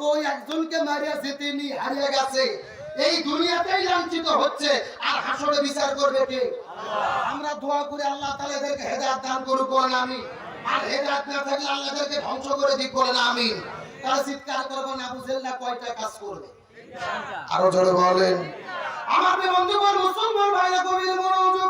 ওই একজনকে মারিয়াছে তিনি হারিয়ে গেছে। এই দুনিয়াতেই লাঞ্ছিত হচ্ছে। আর হাসরে বিচার করবে কে? আমরা দোয়া করে আল্লাহ তাআলা এদেরকে হেদায়েত দান করুক বলেন আমি আর হেদায়েত না থাকলে আল্লাহ এদেরকে ধ্বংস করে দিক বলেন আমি তারা চিৎকার করবেন আবু জেল্লা কয়টা কাজ করবে? আরও জোরে বলেন। আমার বন্ধুগণ মুসলমান ভাইরা গভীর মনোযোগ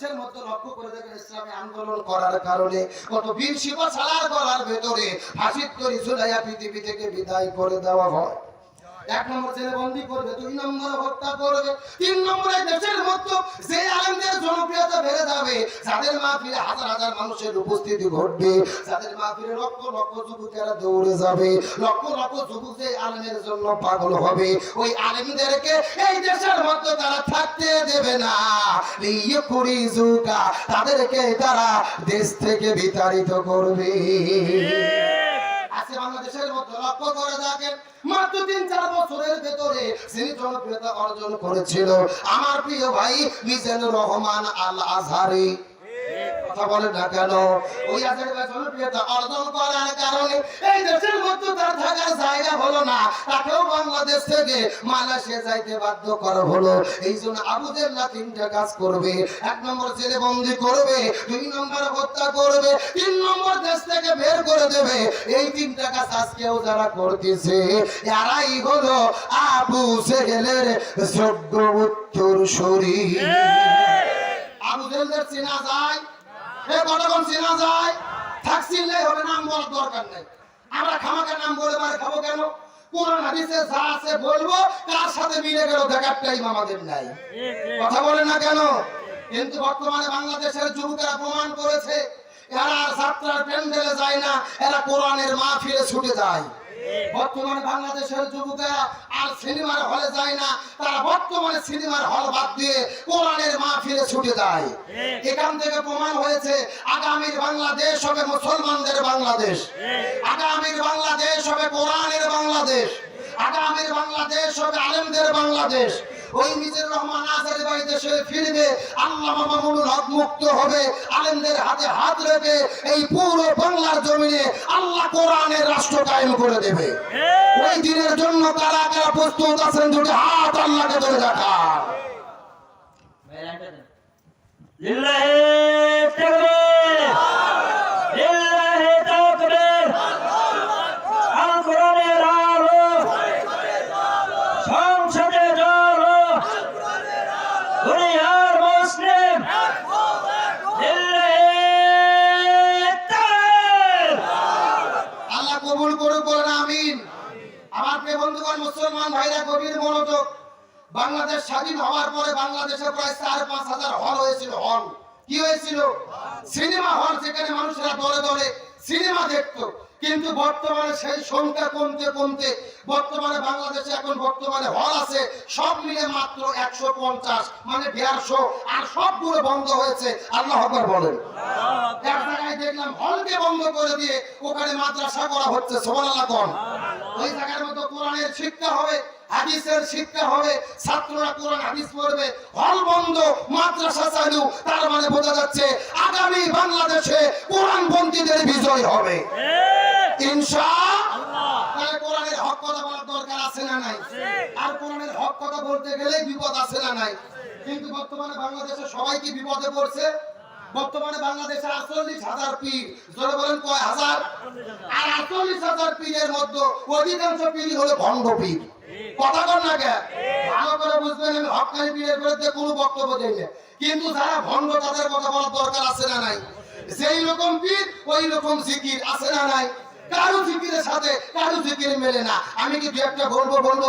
বাংলাদেশের মধ্যে লক্ষ্য করে দেখেন ইসলামী আন্দোলন করার কারণে, কত বীর শিব ছাড়ার করার ভেতরে হাসিত করে ঝুলাইয়া পৃথিবী থেকে বিদায় করে দেওয়া হয়। এক নম্বর ছেলে বন্দি করবে, দুই নম্বর হত্যা করবে, তিন নম্বরে দেশের মধ্যে যে আলেমদের জনপ্রিয়তা বেড়ে যাবে, যাদের মাহফিলে হাজার হাজার মানুষের উপস্থিতি ঘটবে, যাদের মাহফিলে লক্ষ লক্ষ যুবকেরা দৌড়ে যাবে, লক্ষ লক্ষ যুবক যে আলেমের জন্য পাগল হবে, ওই আলেমদেরকে এই দেশের মধ্যে তারা থাকতে দেবে না। লিয়ে করি জুকা তাদেরকে তারা দেশ থেকে বিতাড়িত করবে। আজকে বাংলাদেশের মধ্যে লক্ষ্য করে থাকেন মাত্র তিন, চার বছরের ভেতরে যিনি জনপ্রিয়তা অর্জন করেছিল, আমার প্রিয় ভাই মিজানুর রহমান আল আজহারি কথা বলে না কেন? ওই আজহারি জনপ্রিয়তা অর্জন করার কারণে এই দেশের মধ্যে তার থাকার জায়গা হলো না। তাকেও বাংলাদেশ থেকে মালয়েশিয়া যাইতে বাধ্য করা হলো। এই জন্য আবু জেল্লা তিনটা কাজ করবে। এক নম্বর জেলে বন্দি করবে দুই নম্বর হত্যা করবে তিন নম্বর দেশ থেকে বের করে দেবে। এই তিনটা কাজ আজকেও যারা করতেছে এরাই হলো আবু জেহেলের যোগ্য উত্তর শরীর আবু জেহেলের চেনা যায় কার সাথে মিলে দেখার কথা বলে না কেন? কিন্তু বর্তমানে বাংলাদেশের যুবকেরা প্রমাণ করেছে, এরা যাত্রার প্যান্ডেলে যায় না, এরা কোরআনের মা ফিরে ছুটে যায়। বর্তমানে বাংলাদেশের যুবকেরা আর সিনেমার হলে যায় না তারা বর্তমানে সিনেমার হল বাদ দিয়ে কোরআনের মা ফিরে ছুটে যায়। এখান থেকে প্রমাণ হয়েছে আগামীর বাংলাদেশ হবে মুসলমানদের বাংলাদেশ। আগামীর বাংলাদেশ হবে কোরআনের বাংলাদেশ। আগামীর বাংলাদেশ হবে আলেমদের বাংলাদেশ। ওই নিজের রহমান আজারি বাড়ি দেশে ফিরবে আল্লাহ মামুনুল হক মুক্ত হবে আলেমদের হাতে হাত রেখে এই পুরো বাংলার জমিনে আল্লাহ কোরআনের রাষ্ট্র কায়েম করে দেবে। ওই দিনের জন্য কারা কারা প্রস্তুত আছেন দুটি হাত আল্লাহকে ধরে রাখা। লিল্লাহি তাকবীর লিল্লাহি তাকবীর আল কোরআনের আলো সংসদে জলো দুনিয়ার মুসলিম লিল্লাহি তাকবীর আল্লাহ কবুল করুক বলেন আমিন আমার প্রিয় বন্ধুগণ মুসলমান ভাইরা গভীর মনোযোগ বাংলাদেশ স্বাধীন হওয়ার পরে বাংলাদেশে প্রায় চার পাঁচ হাজার হল হয়েছিল হল। কি হয়েছিল? সিনেমা হল যেখানে মানুষেরা দলে দলে সিনেমা দেখতো। কিন্তু বর্তমানে সেই সংখ্যা কমতে কমতে বর্তমানে বাংলাদেশে এখন বর্তমানে হল আছে সব মিলে মাত্র একশো পঞ্চাশ মানে দেড়শো আর সবগুলো বন্ধ হয়েছে। আল্লাহ বলেন। এক জায়গায় দেখলাম হলকে বন্ধ করে দিয়ে ওখানে মাদ্রাসা করা হচ্ছে কন। ওই জায়গার মতো কোরআনের শিক্ষা হবে হাদিসের শিক্ষা হবে ছাত্ররা কোরআন হাদিস পড়বে হল বন্ধ মাদ্রাসা চালু তার মানে বোঝা যাচ্ছে আগামী বাংলাদেশে কোরআন বন্দীদের বিজয় হবে। তাহলে কোরআনের হক কথা বলার দরকার আছে না নাই? আর কোরআনের হক কথা বলতে গেলে বিপদ আছে না নাই? কিন্তু বর্তমানে বাংলাদেশে সবাই কি বিপদে পড়ছে? বর্তমানে বাংলাদেশে আটচল্লিশ হাজার পীর, জোরে বলেন কয় হাজার? আর আটচল্লিশ হাজার পীরের মধ্যে অধিকাংশ পীরই হলো ভণ্ড পীর। কথা কর না কে? ভালো করে বুঝবেন, আমি হকানি পীরের বিরুদ্ধে কোনো বক্তব্য দেই না। কিন্তু যারা ভণ্ড, তাদের কথা বলার দরকার আছে না নাই? যেই রকম পীর, ওই রকম জিকির আছে না নাই? কারও জিকিরের সাথে, কারও জিকির মেলে না। আমি কি দু একটা বলব বলব?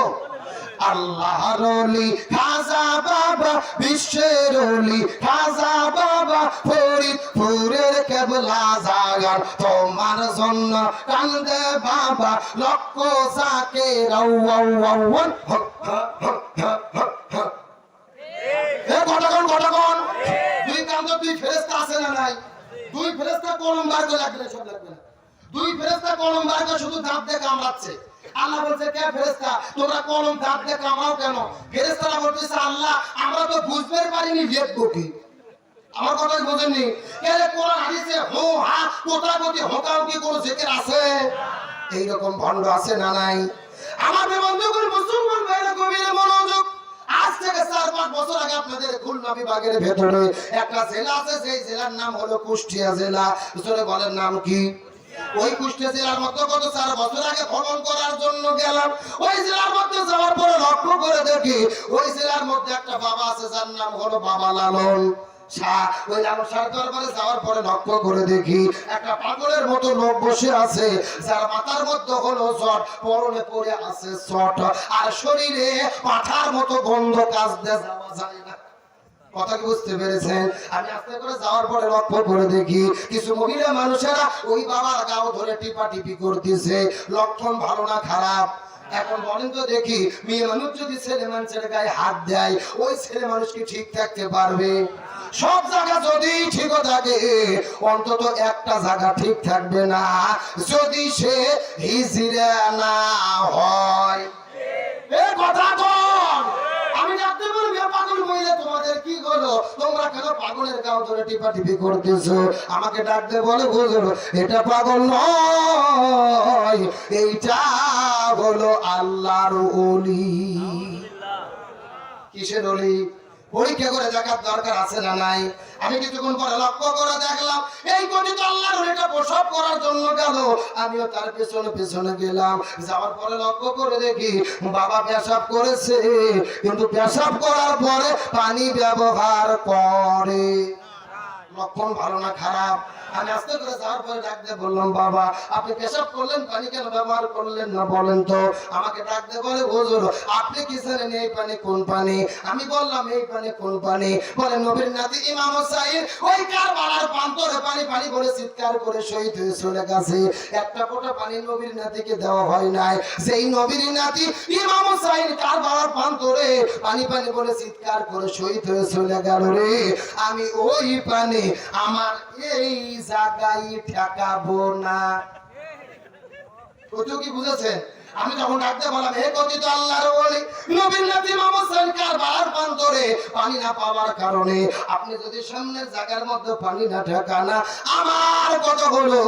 আল্লাহর অলি, খাজা বাবা, বিশ্বের অলি, খাজা বাবা ফরিদ ফুরের কেবলা জাগার। তোমার জন্য কান্দে বাবা, লক্ষ জাকে রাউ ঘটকন ঘটকন দুই কান্দ দুই ফেরেস্তা আছে না নাই? দুই ফেরেস্তা কলম বার করে সব লাগবে না। দুই ফেরেস্তা কলম বার শুধু দাঁত দিয়ে কামড়াচ্ছে। আল্লাহ বলছে, কে ফেরেস্তা তোমরা কলম দাঁত দিয়ে কামড়াও কেন? ফেরেস্তারা বলতেছে, আল্লাহ, আমরা তো বুঝতে পারিনি লিখব কি আমার কথা বোঝেননি। এর কোরআন, হাদিসে হো, হা কোথাগতি হোকাও কি কোনো জিকির আছে? এইরকম ভণ্ড আছে না নাই? আমার বন্ধুগুলো মুসলমান ভাইরা গভীরে মনোযোগ। আজ থেকে চার পাঁচ বছর আগে আপনাদের খুলনা বিভাগের ভেতরে একটা জেলা আছে, সেই জেলার নাম হলো কুষ্টিয়া জেলা। বলেন নাম কি? ওই কুষ্টিয়া জেলার মধ্যে গত চার বছর আগে ভ্রমণ করার জন্য গেলাম। ওই জেলার মধ্যে যাওয়ার পরে লক্ষ্য করে দেখি, ওই জেলার মধ্যে একটা বাবা আছে, যার নাম হলো বাবা লালন শরীরে পাঠার মতো গন্ধ কাজ দিয়ে যাওয়া যায় না। কথা বুঝতে পেরেছেন। আমি আস্তে করে যাওয়ার পরে লক্ষ্য করে দেখি, কিছু মহিলা মানুষেরা ওই বাবার গাও ধরে টিপা টিপি করতেছে। লক্ষণ ভালো না খারাপ? এখন বলেন তো দেখি, মেয়ে মানুষ যদি ছেলে মানুষের গায়ে হাত দেয়, ওই ছেলে মানুষ কি ঠিক থাকতে পারবে? সব জায়গা যদি ঠিক থাকে, অন্তত একটা জায়গা ঠিক থাকবে না। যদি সে হিজড়া না হয়। কথা কন আমি ডাকতে বলবি এ পাগল মহিলা তোমাদের কি হলো তোমরা কেন পাগলের গাও ধরে টিপা টিপি করতেছো? আমাকে ডাকতে বলে বুঝলো এটা পাগল নয়। এইটা হলো আল্লাহর ওলি। কিসের অলি পরীক্ষা করে দেখার দরকার আছে না নাই? আমি কিছুক্ষণ পরে লক্ষ্য করে দেখলাম, এই কোটি তো আল্লাহর অলিটা প্রসব করার জন্য গেল। আমিও তার পেছনে পেছনে গেলাম। যাওয়ার পরে লক্ষ্য করে দেখি, বাবা পেশাব করেছে। কিন্তু পেশাব করার পরে পানি ব্যবহার করে। লক্ষণ ভালো না খারাপ? আমি আস্তে করে যাওয়ার পরে ডাক দিয়ে বললাম, বাবা, আপনি পেশাব করলেন, পানি কেন ব্যবহার করলেন না বলেন তো? আমাকে ডাক দিয়ে বলে, হুজুর, আপনি কি জানেন এই পানি কোন পানি? আমি বললাম, এই পানি কোন পানি? বলে, নবীর নাতি ইমাম হুসাইন ওই কারবালার প্রান্তরে পানি পানি বলে চিৎকার করে শহীদ হয়ে চলে গেছে। একটা ফোঁটা পানি নবীর নাতিকে দেওয়া হয় নাই। সেই নবীর নাতি ইমাম হুসাইন কারবালার প্রান্তরে পানি পানি বলে চিৎকার করে শহীদ হয়ে চলে গেল রে। আমি ওই পানি আমার এই জায়গায় ঠেকাবো না। কত কি বুঝেছেন? আমি যখন ডাকতে বললাম, হে কথিত আল্লাহর নাতি প্রান্তরে পানি না পাওয়ার কারণে আপনি যদি সামনের জায়গার মধ্যে পানি না ঠেকানা আমার কথা হলো,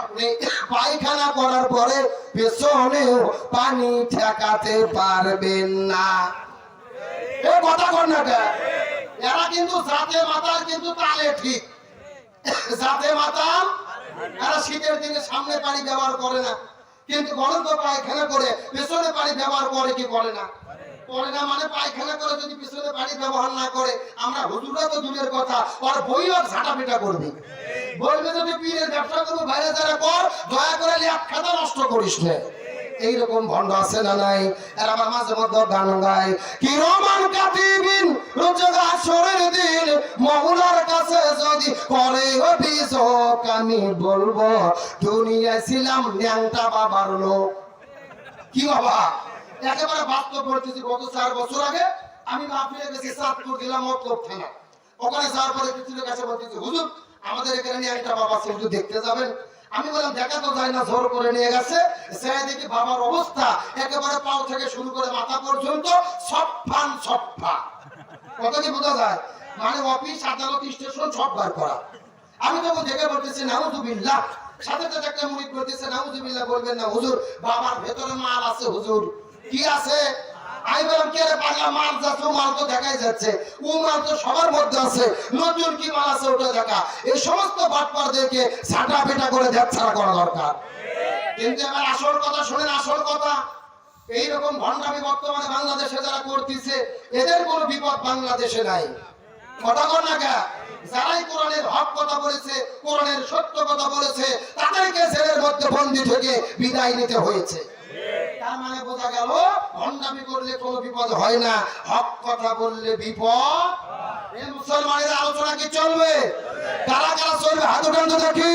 আপনি পায়খানা করার পরে পেছনেও পানি ঠেকাতে পারবেন না। এ কথা কর না এরা কিন্তু জাতে মাতার কিন্তু তালে ঠিক। জাতে মাতাল। এরা শীতের দিনে সামনে পানি ব্যবহার করে না। কিন্তু পায়খানা করে, পেছনে পানি ব্যবহার করে কি করে না? করে না মানে পায়খানা করে যদি পিছনে পানি ব্যবহার না করে, আমরা হুজুরা তো দূরের কথা আর বইও ঝাঁটা পিটা করবে। বলবে যদি পীরের ব্যবসা করব, বাইরে যারা কর, দয়া করে খাতা নষ্ট করিস না। এইরকম ভণ্ড আছে না নাই? এরা আবার মাঝে মধ্যে গান গায় কি কাটিবিন আমি বলব, দুনিয়ায় ছিলাম ন্যাংটা বাবার লোক। কি বাবা? একেবারে বাস্তব পরিস্থিতি গত চার বছর আগে আমি মাহফিলে গেছি, চাঁদপুর জেলা মতলব থানা। ওখানে যাওয়ার পরে কিছু লোক এসে হুজুর, আমাদের এখানে নিয়ে একটা বাবা আছে একটু দেখতে যাবেন। আমি বললাম, দেখা তো যায় না, জোর করে নিয়ে গেছে। সে দেখি বাবার অবস্থা একেবারে পাও থেকে শুরু করে মাথা পর্যন্ত সফান সফা কত কি বোঝা যায়? মানে অফিস, আদালত, স্টেশন সব বার করা। আমি তখন দেখে বলতেছি, নাউজুবিল্লাহ। সাথে সাথে একটা নাউজুবিল্লাহ বলবেন না, হুজুর, বাবার ভেতরে মাল আছে, হুজুর। কি আছে? যাচ্ছে। করে দরকার। কিন্তু এবার আসল কথা আসল কথা। বাংলাদেশে যারা করতেছে, এদের কোনো বিপদ বাংলাদেশে নাই। কথা কর কথা বলেছে বিদায় নিতে হয়েছে। তার মানে বোঝা গেল, ভণ্ডামি করলে কোনো বিপদ হয় না। হক কথা বললে বিপদ মুসলমানের আলোচনা কি চলবে? কারা কারা চলবে? হাত উঠান তো দেখি।